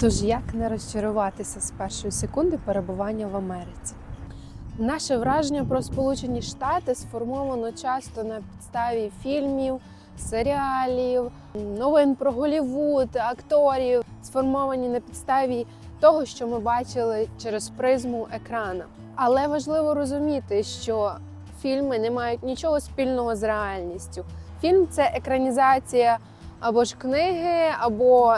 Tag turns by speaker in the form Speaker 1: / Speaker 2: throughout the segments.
Speaker 1: Тож як не розчаруватися з першої секунди перебування в Америці? Наше враження про Сполучені Штати сформовано часто на підставі фільмів, серіалів, новин про Голівуд, акторів, сформовані на підставі того, що ми бачили через призму екрана. Але важливо розуміти, що фільми не мають нічого спільного з реальністю. Фільм це екранізація або ж книги, або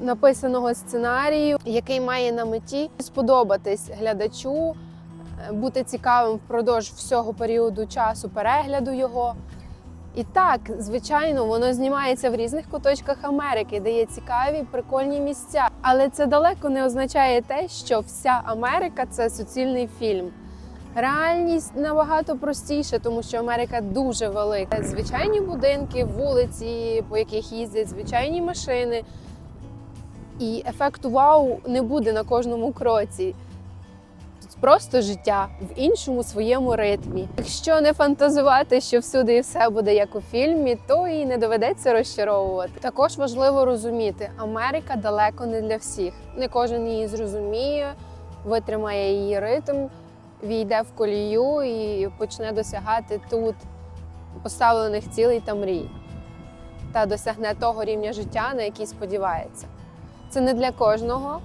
Speaker 1: написаного сценарію, який має на меті сподобатись глядачу, е, бути цікавим впродовж всього періоду часу перегляду його. І так, звичайно, воно знімається в різних куточках Америки, де є цікаві, прикольні місця. Але це далеко не означає те, що вся Америка це суцільний фільм. Реальність набагато простіша, тому що Америка дуже велика. Звичайні будинки, вулиці, по яких їздять звичайні машини. І ефекту вау не буде на кожному кроці. Просто життя в іншому своєму ритмі. Якщо не фантазувати, що всюди і все буде як у фільмі, то і не доведеться розчаровувати. Також важливо розуміти, Америка далеко не для всіх. Не кожен її зрозуміє, витримає її ритм, війде в колію і почне досягати тут поставлених цілей та мрій, та досягне того рівня життя, на який сподівається. Це не для кожного,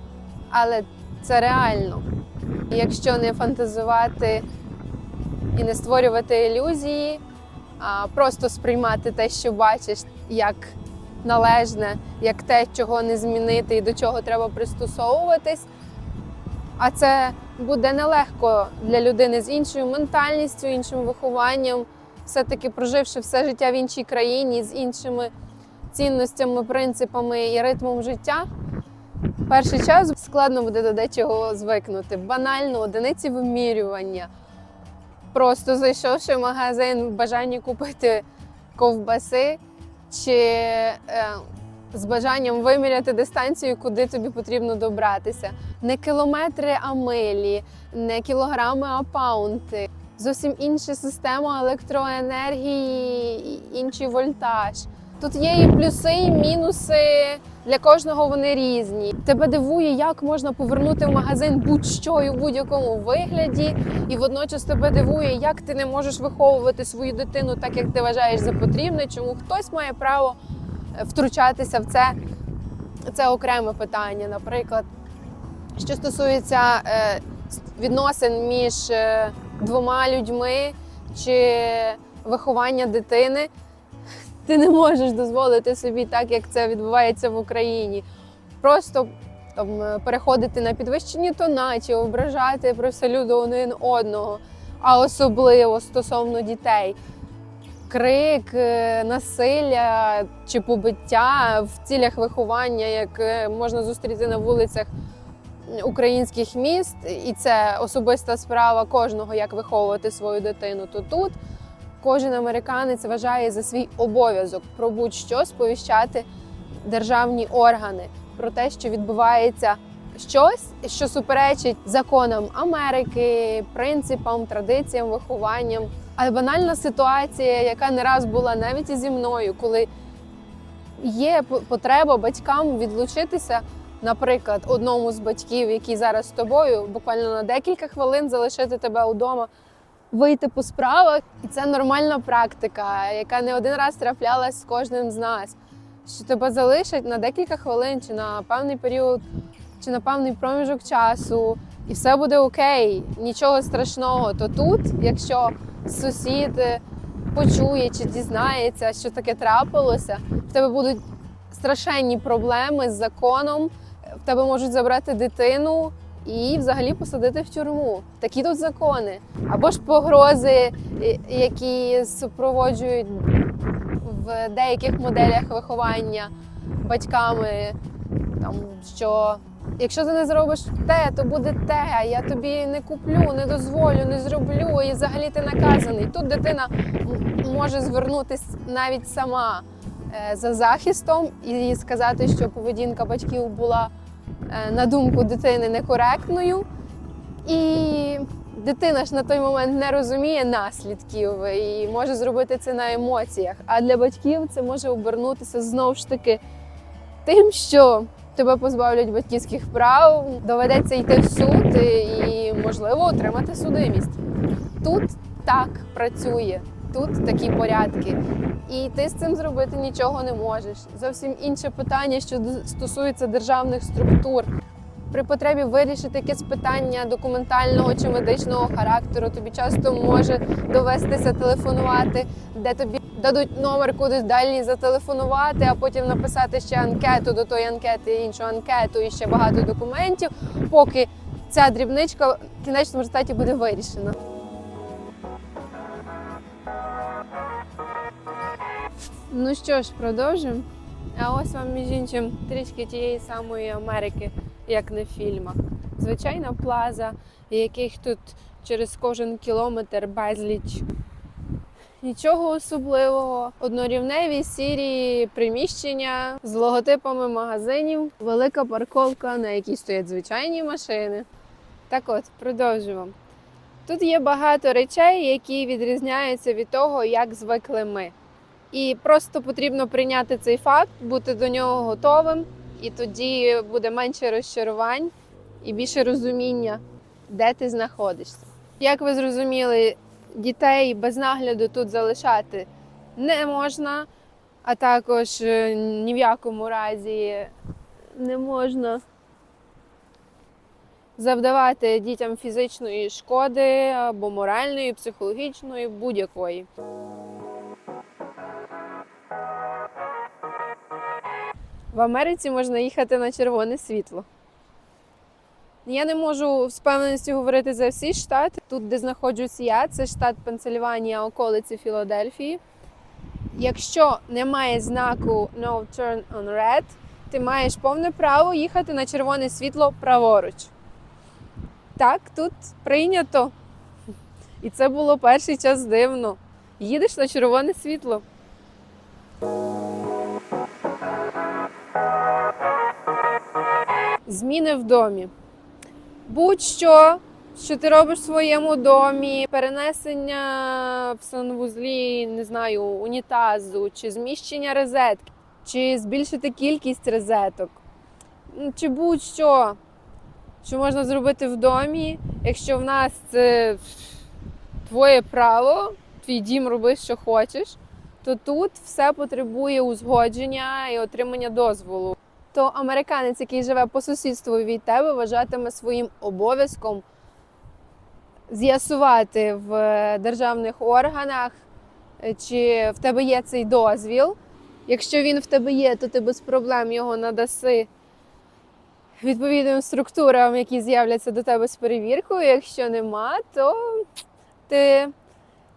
Speaker 1: але це реально. І якщо не фантазувати і не створювати ілюзії, а просто сприймати те, що бачиш, як належне, як те, чого не змінити і до чого треба пристосовуватись. А це буде нелегко для людини з іншою ментальністю, іншим вихованням, все-таки проживши все життя в іншій країні з іншими цінностями, принципами і ритмом життя. Перший час складно буде до дечого звикнути. Банально одиниці вимірювання. Просто зайшовши в магазин в бажанні купити ковбаси чи е, з бажанням виміряти дистанцію, куди тобі потрібно добратися. Не кілометри, а милі, не кілограми, а паунти. Зовсім інша система електроенергії, інший вольтаж. Тут є і плюси, і мінуси. Для кожного вони різні. Тебе дивує, як можна повернути в магазин будь-що і в будь-якому вигляді, і водночас тебе дивує, як ти не можеш виховувати свою дитину так, як ти вважаєш за потрібне, чому хтось має право е, втручатися в це. Це окреме питання. Наприклад, що стосується е, відносин між е, двома людьми чи виховання дитини ти не можеш дозволити собі так, як це відбувається в Україні. Просто там е, переходити на підвищені тона чи ображати привселюдно один одного, а особливо стосовно дітей. Крик, е, насилля чи побиття в цілях виховання, як е, можна зустріти на вулицях українських міст, і це особиста справа кожного, як виховувати свою дитину. То тут кожен американець вважає за свій обов'язок про будь-що сповіщати державні органи про те, що відбувається щось, що суперечить законам Америки, принципам, традиціям, вихованням. Але банальна ситуація, яка не раз була навіть і зі мною, коли є потреба батькам відлучитися. Наприклад, одному з батьків, який зараз з тобою, буквально на декілька хвилин залишити тебе вдома, вийти по справах, і це нормальна практика, яка не один раз траплялась з кожним з нас. Що тебе залишать на декілька хвилин, чи на певний період, чи на певний проміжок часу, і все буде окей, нічого страшного. То тут, якщо сусід почує чи дізнається, що таке трапилося, в тебе будуть страшенні проблеми з законом, в тебе можуть забрати дитину і взагалі посадити в тюрму. Такі тут закони. Або ж погрози, які супроводжують в деяких моделях виховання батьками, там, що якщо ти не зробиш те, то буде те, я тобі не куплю, не дозволю, не зроблю, і взагалі ти наказаний. Тут дитина може звернутися навіть сама е, за захистом і сказати, що поведінка батьків була на думку дитини некоректною. І дитина ж на той момент не розуміє наслідків і може зробити це на емоціях. А для батьків це може обернутися знову ж таки тим, що тебе позбавлять батьківських прав, доведеться йти в суд і, можливо, отримати судимість. Тут так працює, тут такі порядки. І ти з цим зробити нічого не можеш. Зовсім інше питання, що стосується державних структур. При потребі вирішити якесь питання документального чи медичного характеру, тобі часто може довестися телефонувати, де тобі дадуть номер кудись далі зателефонувати, а потім написати ще анкету до тої анкети, іншу анкету і ще багато документів, поки ця дрібничка в кінечному результаті буде вирішена. Ну що ж, продовжимо. А ось вам між іншим трішки тієї самої Америки, як на фільмах. Звичайна плаза, яких тут через кожен кілометр безліч. Нічого особливого. Однорівневі сірі приміщення з логотипами магазинів, велика парковка, на якій стоять звичайні машини. Так от, продовжуємо. Тут є багато речей, які відрізняються від того, як звикли ми. І просто потрібно прийняти цей факт, бути до нього готовим, і тоді буде менше розчарувань і більше розуміння, де ти знаходишся. Як ви зрозуміли, дітей без нагляду тут залишати не можна, а також е, ні в якому разі не можна завдавати дітям фізичної шкоди або моральної, психологічної, будь-якої. В Америці можна їхати на червоне світло. Я не можу з певністю говорити за всі штати. Тут, де знаходжусь я, це штат Пенсильванія, околиці Філадельфії. Якщо немає знаку No Turn on Red, ти маєш повне право їхати на червоне світло праворуч. Так, тут прийнято. І це було перший час дивно. Їдеш на червоне світло. Зміни в домі. Будь-що, що ти робиш в своєму домі, перенесення в санвузлі, не знаю, унітазу, чи зміщення розетки, чи збільшити кількість розеток, ну, чи будь-що, що можна зробити в домі, якщо в нас це твоє право, твій дім роби, що хочеш, то тут все потребує узгодження і отримання дозволу то американець, який живе по сусідству від тебе, вважатиме своїм обов'язком з'ясувати в державних органах, е, чи в тебе є цей дозвіл. Якщо він в тебе є, то ти без проблем його надаси відповідним структурам, які з'являться до тебе з перевіркою. Якщо нема, то ти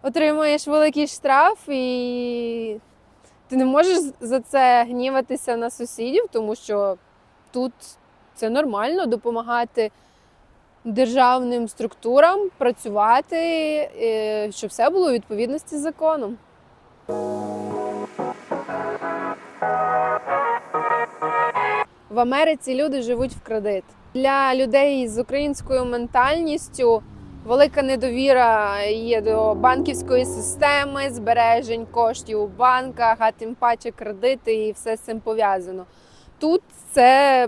Speaker 1: отримуєш великий штраф і ти не можеш за це гніватися на сусідів, тому що тут це нормально допомагати державним структурам працювати, е, щоб все було у відповідності з законом. В Америці люди живуть в кредит. Для людей з українською ментальністю велика недовіра є до банківської системи, збережень коштів у банках, а тим паче кредити і все з цим пов'язано. Тут це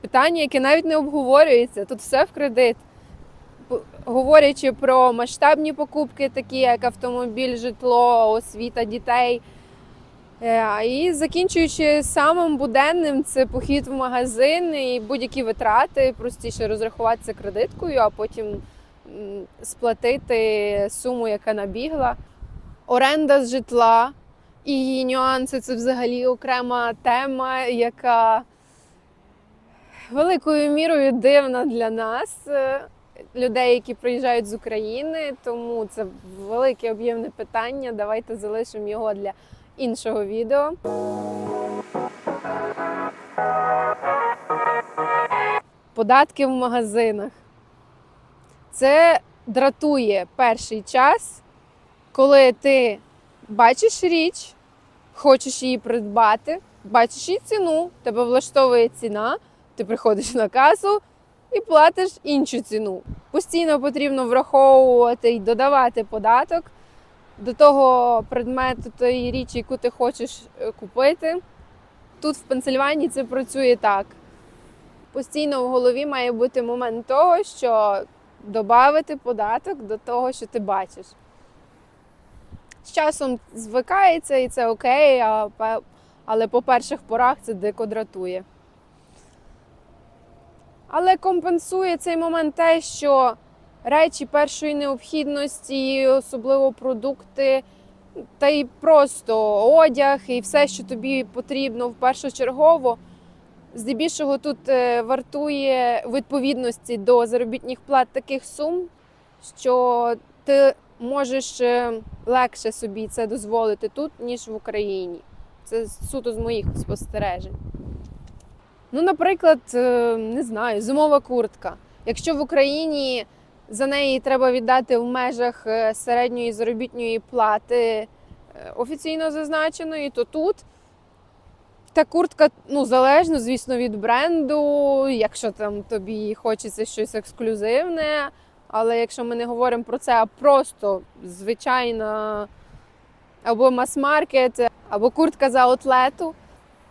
Speaker 1: питання, яке навіть не обговорюється. Тут все в кредит. Говорячи про масштабні покупки, такі як автомобіль, житло, освіта дітей. Е, І закінчуючи самим буденним, це похід в магазин і будь-які витрати, простіше розрахуватися кредиткою, а потім сплатити суму, яка набігла. Оренда з житла і її нюанси це взагалі окрема тема, яка великою мірою дивна для нас, е, людей, які приїжджають з України. Тому це велике об'ємне питання. Давайте залишимо його для іншого відео. Податки в магазинах. Це дратує перший час, коли ти бачиш річ, хочеш її придбати, бачиш її ціну, тебе влаштовує ціна, ти приходиш на касу і платиш іншу ціну. Постійно потрібно враховувати і додавати податок до того предмету тої річі, яку ти хочеш е, купити. тут в Пенсильванії це працює так. Постійно в голові має бути момент того, що додати податок до того, що ти бачиш. З часом звикається і це окей, але по перших порах це дико дратує. Але компенсує цей момент те, що речі першої необхідності, особливо продукти, та й просто одяг, і все, що тобі потрібно в першочергово, здебільшого тут е, вартує відповідності до заробітних плат таких сум, що ти можеш е, легше собі це дозволити тут, ніж в Україні. Це суто з моїх спостережень. Ну, наприклад, е, не знаю, зимова куртка. Якщо в Україні за неї треба віддати в межах е, середньої заробітної плати е, офіційно зазначеної, то тут та куртка, ну, залежно, звісно, від бренду, якщо там тобі хочеться щось ексклюзивне. Але якщо ми не говоримо про це, а просто звичайна або мас-маркет, або куртка з аутлету,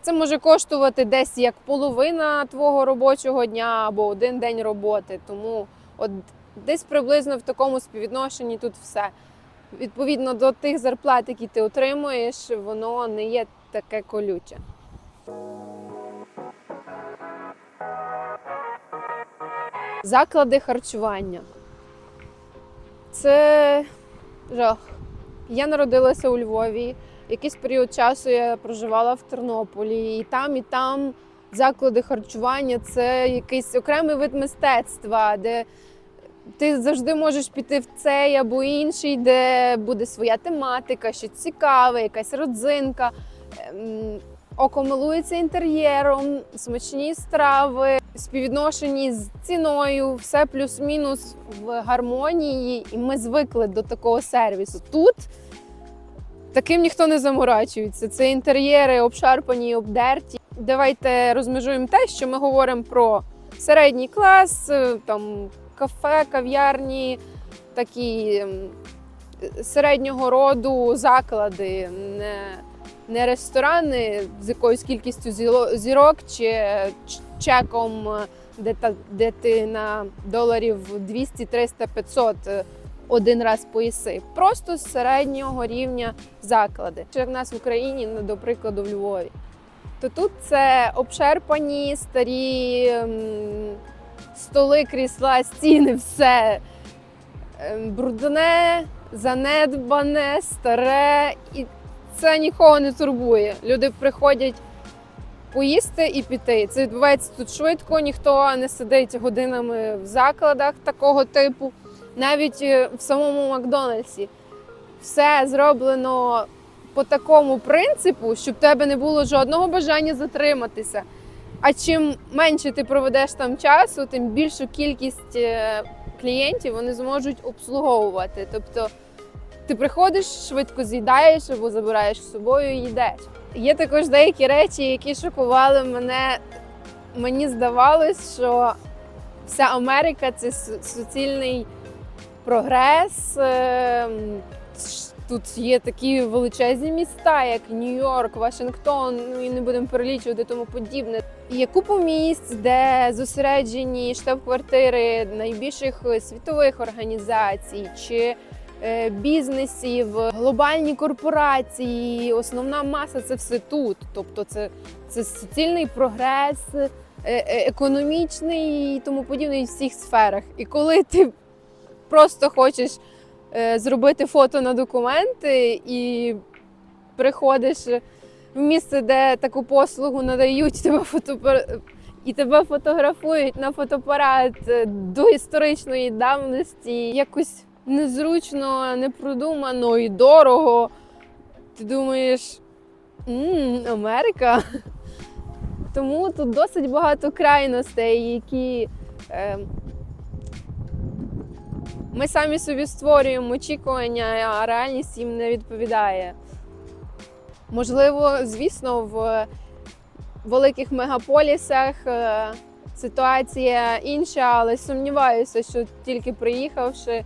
Speaker 1: це може коштувати десь як половина твого робочого дня або один день роботи. Тому от десь приблизно в такому співвідношенні тут все. Відповідно до тих зарплат, які ти отримуєш, воно не є таке колюче. Заклади харчування. Це жах. Я народилася у Львові. Якийсь період часу я проживала в Тернополі, і там, і там заклади харчування це якийсь окремий вид мистецтва, де ти завжди можеш піти в цей або інший, де буде своя тематика, щось цікаве, якась родзинка. Ем, Око милується інтер'єром, смачні страви, співвідношені з ціною, все плюс-мінус в гармонії, і ми звикли до такого сервісу. Тут таким ніхто не заморачується. Це інтер'єри обшарпані, обдерті. Давайте розмежуємо те, що ми говоримо про середній клас, е, там кафе, кав'ярні, такі середнього роду заклади, не, не ресторани з якоюсь кількістю зірок чи чеком, де, та, де ти на доларів 200, 300, 500 е, один раз поїси. Просто з середнього рівня заклади. Чи в нас в Україні, ну, до прикладу, в Львові. То тут це обшерпані старі столи, крісла, стіни, все ем, брудне, занедбане, старе, і це нікого не турбує. Люди приходять поїсти і піти. Це відбувається тут швидко, ніхто не сидить годинами в закладах такого типу. Навіть е, в самому Макдональдсі все зроблено по такому принципу, щоб в тебе не було жодного бажання затриматися. А чим менше ти проведеш там часу, тим більшу кількість е, клієнтів вони зможуть обслуговувати. Тобто ти приходиш, швидко з'їдаєш або забираєш з собою і їдеш. Є також деякі речі, які шокували мене. Мені здавалось, що вся Америка це суцільний прогрес. Тут є такі величезні міста, як Нью-Йорк, Вашингтон, ну і не будемо перелічувати тому подібне. Є купа місць, де зосереджені штаб-квартири найбільших світових організацій чи е, бізнесів, глобальні корпорації. Основна маса це все тут. Тобто, це, це суцільний прогрес, е, е, економічний і тому подібне в всіх сферах. І коли ти просто хочеш зробити фото на документи і приходиш в місце, де таку послугу надають, тебе фотопар... і тебе фотографують на фотоапарат е, до історичної давності, якось незручно, непродумано і дорого. Ти думаєш, «М, Америка. Тому тут досить багато крайностей, які е, ми самі собі створюємо очікування, а реальність їм не відповідає. Можливо, звісно, в великих мегаполісах е, ситуація інша, але сумніваюся, що тільки приїхавши,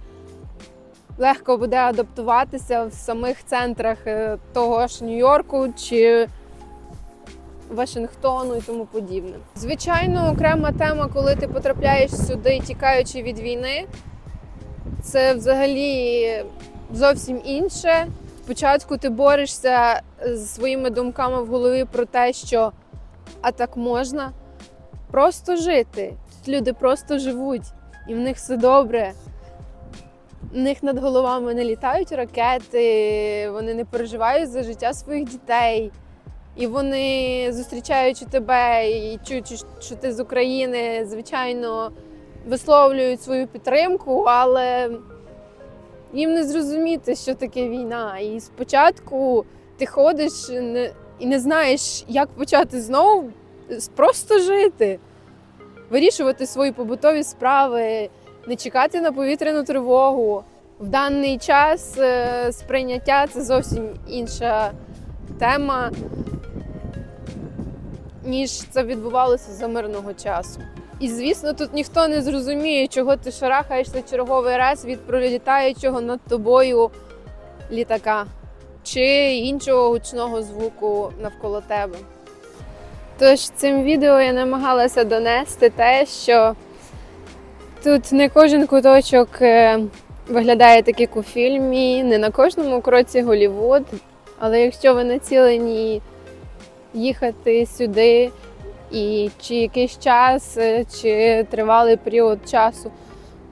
Speaker 1: легко буде адаптуватися в самих центрах е, того ж Нью-Йорку чи Вашингтону і тому подібне. Звичайно, окрема тема, коли ти потрапляєш сюди, тікаючи від війни, це взагалі зовсім інше. Спочатку ти борешся з своїми думками в голові про те, що а так можна просто жити. Тут люди просто живуть, і в них все добре. В них над головами не літають ракети, вони не переживають за життя своїх дітей. І вони, зустрічаючи тебе і чуючи, що ти з України, звичайно, висловлюють свою підтримку, але їм не зрозуміти, що таке війна. І спочатку ти ходиш і не знаєш, як почати знову просто жити, вирішувати свої побутові справи, не чекати на повітряну тривогу. В даний час е, сприйняття це зовсім інша тема, ніж це відбувалося за мирного часу. І звісно, тут ніхто не зрозуміє, чого ти шарахаєшся черговий раз від пролітаючого над тобою літака чи іншого гучного звуку навколо тебе. Тож цим відео я намагалася донести те, що тут не кожен куточок е, виглядає так, як у фільмі, не на кожному кроці Голівуд. Але якщо ви націлені їхати сюди і чи якийсь час, е, чи тривалий період часу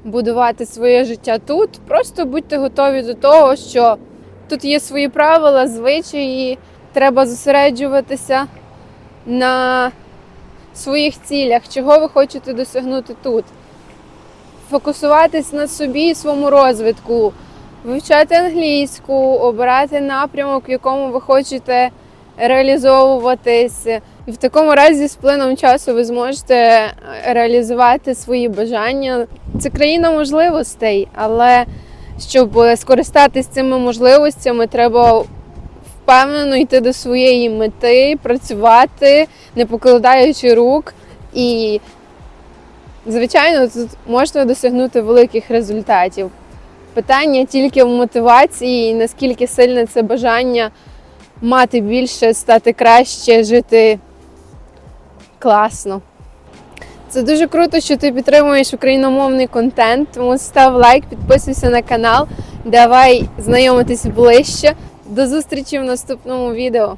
Speaker 1: будувати своє життя тут, просто будьте готові до того, що тут є свої правила, звичаї, треба зосереджуватися на своїх цілях, чого ви хочете досягнути тут. Фокусуватись на собі і своєму розвитку, вивчати англійську, обирати напрямок, в якому ви хочете реалізовуватись. І в такому разі з плином часу ви зможете реалізувати свої бажання. Це країна можливостей, але щоб скористатись цими можливостями, треба впевнено йти до своєї мети, працювати, не покладаючи рук. І, звичайно, тут можна досягнути великих результатів. Питання тільки в мотивації, і наскільки сильне це бажання мати більше, стати краще, жити класно. Це дуже круто, що ти підтримуєш україномовний контент, тому став лайк, підписуйся на канал, давай знайомитись ближче. До зустрічі в наступному відео.